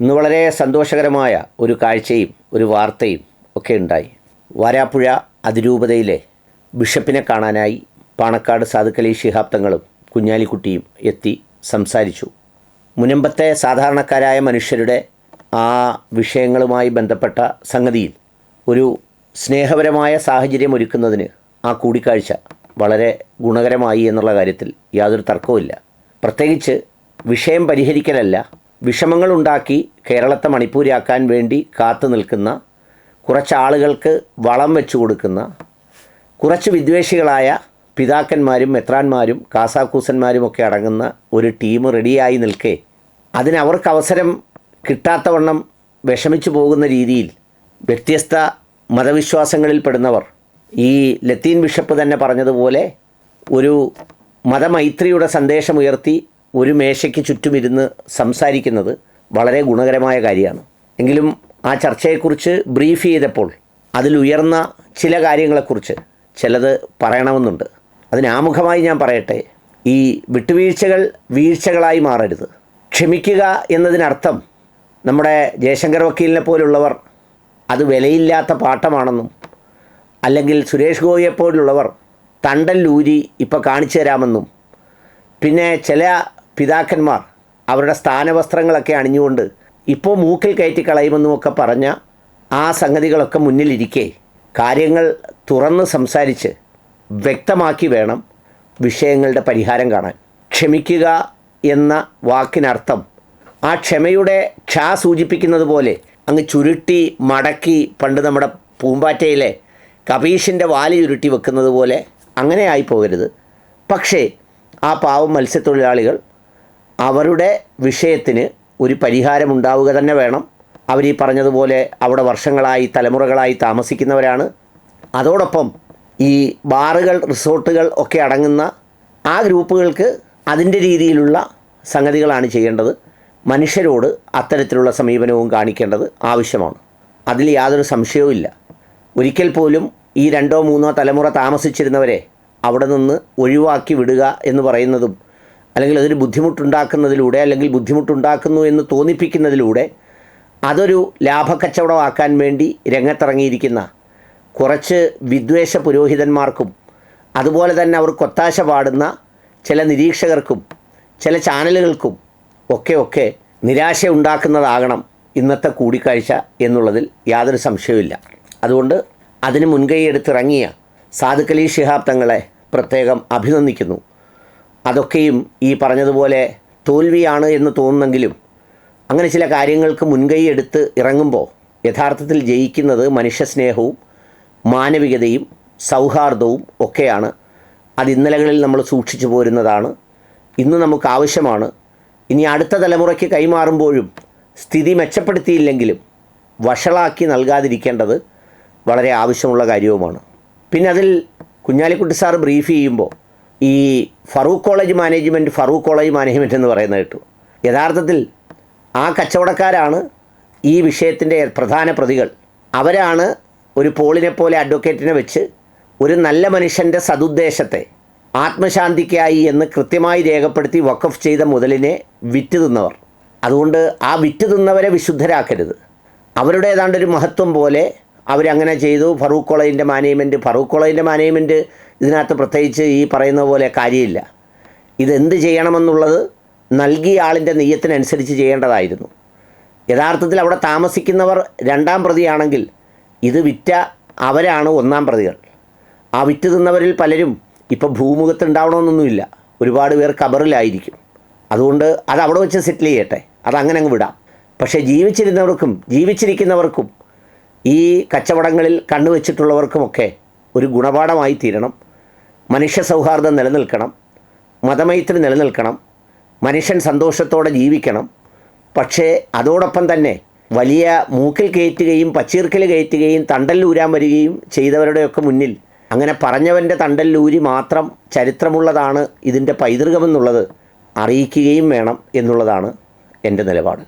ഇന്ന് വളരെ സന്തോഷകരമായ ഒരു കാഴ്ചയും ഒരു വാർത്തയും ഒക്കെ ഉണ്ടായി. വാരാപ്പുഴ അതിരൂപതയിലെ ബിഷപ്പിനെ കാണാനായി പാണക്കാട് സാധുക്കലി ശിഹാബ് തങ്ങളും കുഞ്ഞാലിക്കുട്ടിയും എത്തി സംസാരിച്ചു. മുനമ്പത്തെ സാധാരണക്കാരായ മനുഷ്യരുടെ ആ വിഷയങ്ങളുമായി ബന്ധപ്പെട്ട സംഗതിയിൽ ഒരു സ്നേഹപരമായ സാഹചര്യം ഒരുക്കുന്നതിന് ആ കൂടിക്കാഴ്ച വളരെ ഗുണകരമായി എന്നുള്ള കാര്യത്തിൽ യാതൊരു തർക്കവുമില്ല. പ്രത്യേകിച്ച് വിഷയം പരിഹരിക്കലല്ല വിഷമങ്ങളുണ്ടാക്കി കേരളത്തെ മണിപ്പൂരിയാക്കാൻ വേണ്ടി കാത്തു നിൽക്കുന്ന കുറച്ച് ആളുകൾക്ക് വളം വെച്ചു കൊടുക്കുന്ന കുറച്ച് വിദ്വേഷികളായ പിതാക്കന്മാരും മെത്രാന്മാരും കാസാക്കൂസന്മാരും ഒക്കെ അടങ്ങുന്ന ഒരു ടീം റെഡിയായി നിൽക്കേ. അതിനവർക്ക് അവസരം കിട്ടാത്തവണ്ണം വിഷമിച്ചു പോകുന്ന രീതിയിൽ വ്യത്യസ്ത മതവിശ്വാസങ്ങളിൽ പെടുന്നവർ. ഈ ലത്തീൻ ബിഷപ്പ് തന്നെ പറഞ്ഞതുപോലെ ഒരു മതമൈത്രിയുടെ സന്ദേശമുയർത്തി ഒരു മേശയ്ക്ക് ചുറ്റുമിരുന്ന് സംസാരിക്കുന്നത് വളരെ ഗുണകരമായ കാര്യമാണ്. എങ്കിലും ആ ചർച്ചയെക്കുറിച്ച് ബ്രീഫ് ചെയ്തപ്പോൾ അതിലുയർന്ന ചില കാര്യങ്ങളെക്കുറിച്ച് ചിലത് പറയണമെന്നുണ്ട്. അതിനാമുഖമായി ഞാൻ പറയട്ടെ ഈ വിട്ടുവീഴ്ചകൾ വീഴ്ചകളായി മാറരുത്. ക്ഷമിക്കുക എന്നതിനർത്ഥം നമ്മുടെ ജയശങ്കർ വക്കീലിനെ പോലുള്ളവർ അത് വിലയില്ലാത്ത പാട്ടമാണെന്നും അല്ലെങ്കിൽ സുരേഷ് ഗോപിയെപ്പോലുള്ളവർ തണ്ടല്ലൂരി ഇപ്പോൾ കാണിച്ചു തരാമെന്നും പിന്നെ ചില പിതാക്കന്മാർ അവരുടെ സ്ഥാനവസ്ത്രങ്ങളൊക്കെ അണിഞ്ഞുകൊണ്ട് ഇപ്പോൾ മൂക്കിൽ കയറ്റി കളയുമെന്നുമൊക്കെ പറഞ്ഞ ആ സംഗതികളൊക്കെ മുന്നിലിരിക്കെ കാര്യങ്ങൾ തുറന്ന് സംസാരിച്ച് വ്യക്തമാക്കി വേണം വിഷയങ്ങളുടെ പരിഹാരം കാണാൻ. ക്ഷമിക്കുക എന്ന വാക്കിനർത്ഥം ആ ക്ഷമയുടെ ക്ഷ സൂചിപ്പിക്കുന്നത് പോലെ അങ്ങ് ചുരുട്ടി മടക്കി പണ്ട് നമ്മുടെ പൂമ്പാറ്റയിലെ കപീഷിന്റെ വാൽ ചുരുട്ടി വെക്കുന്നത് പോലെ അങ്ങനെ ആയി പോകരുത്. പക്ഷേ ആ പാവം മത്സ്യത്തൊഴിലാളികൾ അവരുടെ വിഷയത്തിന് ഒരു പരിഹാരമുണ്ടാവുക തന്നെ വേണം. അവർ ഈ പറഞ്ഞതുപോലെ അവിടെ വർഷങ്ങളായി തലമുറകളായി താമസിക്കുന്നവരാണ്. അതോടൊപ്പം ഈ ബാറുകൾ റിസോർട്ടുകൾ ഒക്കെ അടങ്ങുന്ന ആ ഗ്രൂപ്പുകൾക്ക് അതിന്റെ രീതിയിലുള്ള സംഗതികളാണ് ചെയ്യേണ്ടത്. മനുഷ്യരോട് അത്തരത്തിലുള്ള സമീപനവും കാണിക്കേണ്ടത് ആവശ്യമാണ്. അതിൽ യാതൊരു സംശയവുമില്ല ഒരിക്കൽ പോലും ഈ രണ്ടോ മൂന്നോ തലമുറ താമസിച്ചിരുന്നവരെ അവിടെ നിന്ന് ഒഴിവാക്കി വിടുക എന്ന് പറയുന്നതും അല്ലെങ്കിൽ അതിന് ബുദ്ധിമുട്ടുണ്ടാക്കുന്നതിലൂടെ അല്ലെങ്കിൽ ബുദ്ധിമുട്ടുണ്ടാക്കുന്നു എന്ന് തോന്നിപ്പിക്കുന്നതിലൂടെ അതൊരു ലാഭക്കച്ചവടമാക്കാൻ വേണ്ടി രംഗത്തിറങ്ങിയിരിക്കുന്ന കുറച്ച് വിദ്വേഷ പുരോഹിതന്മാർക്കും അതുപോലെ തന്നെ അവർ കൊത്താശ പാടുന്ന ചില നിരീക്ഷകർക്കും ചില ചാനലുകൾക്കും ഒക്കെ ഒക്കെ നിരാശ ഉണ്ടാക്കുന്നതാകണം ഇന്നത്തെ കൂടിക്കാഴ്ച എന്നുള്ളതിൽ യാതൊരു സംശയവുമില്ല. അതുകൊണ്ട് അതിന് മുൻകൈ എടുത്തിറങ്ങിയ സാധുക്കലി ശിഹാബ് തങ്ങളെ പ്രത്യേകം അഭിനന്ദിക്കുന്നു. അതൊക്കെയും ഈ പറഞ്ഞതുപോലെ തോൽവിയാണ് എന്ന് തോന്നുന്നെങ്കിലും അങ്ങനെ ചില കാര്യങ്ങൾക്ക് മുൻകൈ എടുത്ത് ഇറങ്ങുമ്പോൾ യഥാർത്ഥത്തിൽ ജയിക്കുന്നത് മനുഷ്യസ്നേഹവും മാനവികതയും സൗഹാർദ്ദവും ഒക്കെയാണ്. അത് ഇന്നലകളിൽ നമ്മൾ സൂക്ഷിച്ചു പോരുന്നതാണ്. ഇന്ന് നമുക്ക് ആവശ്യമാണ്. ഇനി അടുത്ത തലമുറയ്ക്ക് കൈമാറുമ്പോഴും സ്ഥിതി മെച്ചപ്പെടുത്തിയില്ലെങ്കിലും വഷളാക്കി നൽകാതിരിക്കേണ്ടത് വളരെ ആവശ്യമുള്ള കാര്യവുമാണ്. പിന്നെ അതിൽ കുഞ്ഞാലിക്കുട്ടി സാർ ബ്രീഫ് ചെയ്യുമ്പോൾ ഈ Farook college management Farook college management എന്ന് പറയുന്നത് കേട്ടു. യഥാർത്ഥത്തിൽ ആ കച്ചവടക്കാരാണ് ഈ വിഷയത്തിന്റെ പ്രധാന പ്രതികൾ. അവരാണ് ഒരു പോളിനെ പോലെ അഡ്വക്കേറ്റിനെ വെച്ച് ഒരു നല്ല മനുഷ്യന്റെ സതുദ്ദേശത്തെ ആത്മശാന്തിക്കായി എന്ന് കൃത്യമായി രേഖപ്പെടുത്തി വഖഫ് ചെയ്ത മുതലിനെ വിറ്റ് തിന്നവർ അതുകൊണ്ട് ആ വിറ്റ് തിന്നവരെ വിശുദ്ധരാക്കരുത്. അവരുടെ ഏതാണ്ടൊരു മഹത്വം പോലെ അവരങ്ങനെ ചെയ്തു. ഫറൂഖ് കോളേജിന്റെ മാനേജ്മെന്റ് ഫറൂഖ് കോളേജിന്റെ മാനേജ്മെന്റ് ഇതിനകത്ത് പ്രത്യേകിച്ച് ഈ പറയുന്ന പോലെ കാര്യമില്ല. ഇതെന്ത് ചെയ്യണമെന്നുള്ളത് നൽകിയ ആളിന്റെ നെയ്യത്തിനനുസരിച്ച് ചെയ്യേണ്ടതായിരുന്നു. യഥാർത്ഥത്തിൽ അവിടെ താമസിക്കുന്നവർ രണ്ടാം പ്രതിയാണെങ്കിൽ ഇത് വിറ്റ അവരാണ് ഒന്നാം പ്രതികൾ. ആ വിറ്റ് തിന്നവരിൽ പലരും ഇപ്പോൾ ഭൂമുഖത്ത് ഉണ്ടാവണമെന്നൊന്നുമില്ല ഒരുപാട് പേർ കബറിലായിരിക്കും. അതുകൊണ്ട് അത് അവിടെ വെച്ച് സെറ്റിൽ ചെയ്യട്ടെ. അതങ്ങനെ അങ്ങ് വിടാം. പക്ഷേ ജീവിച്ചിരുന്നവർക്കും ജീവിച്ചിരിക്കുന്നവർക്കും ഈ കച്ചവടങ്ങളിൽ കണ്ണുവെച്ചിട്ടുള്ളവർക്കുമൊക്കെ ഒരു ഗുണപാഠമായി തീരണം. മനുഷ്യ സൗഹാർദ്ദം നിലനിൽക്കണം മതമൈത്രി നിലനിൽക്കണം മനുഷ്യൻ സന്തോഷത്തോടെ ജീവിക്കണം. പക്ഷേ അതോടൊപ്പം തന്നെ വലിയ മൂക്കിൽ കയറ്റുകയും പച്ചീർക്കൽ കയറ്റുകയും തണ്ടല്ലൂരാൻ വരികയും ചെയ്തവരുടെയൊക്കെ മുന്നിൽ അങ്ങനെ പറഞ്ഞവന്റെ തണ്ടല്ലൂരി മാത്രം ചരിത്രമുള്ളതാണ് ഇതിന്റെ പൈതൃകമെന്നുള്ളത് അറിയിക്കുകയും വേണം എന്നുള്ളതാണ് എന്റെ നിലപാട്.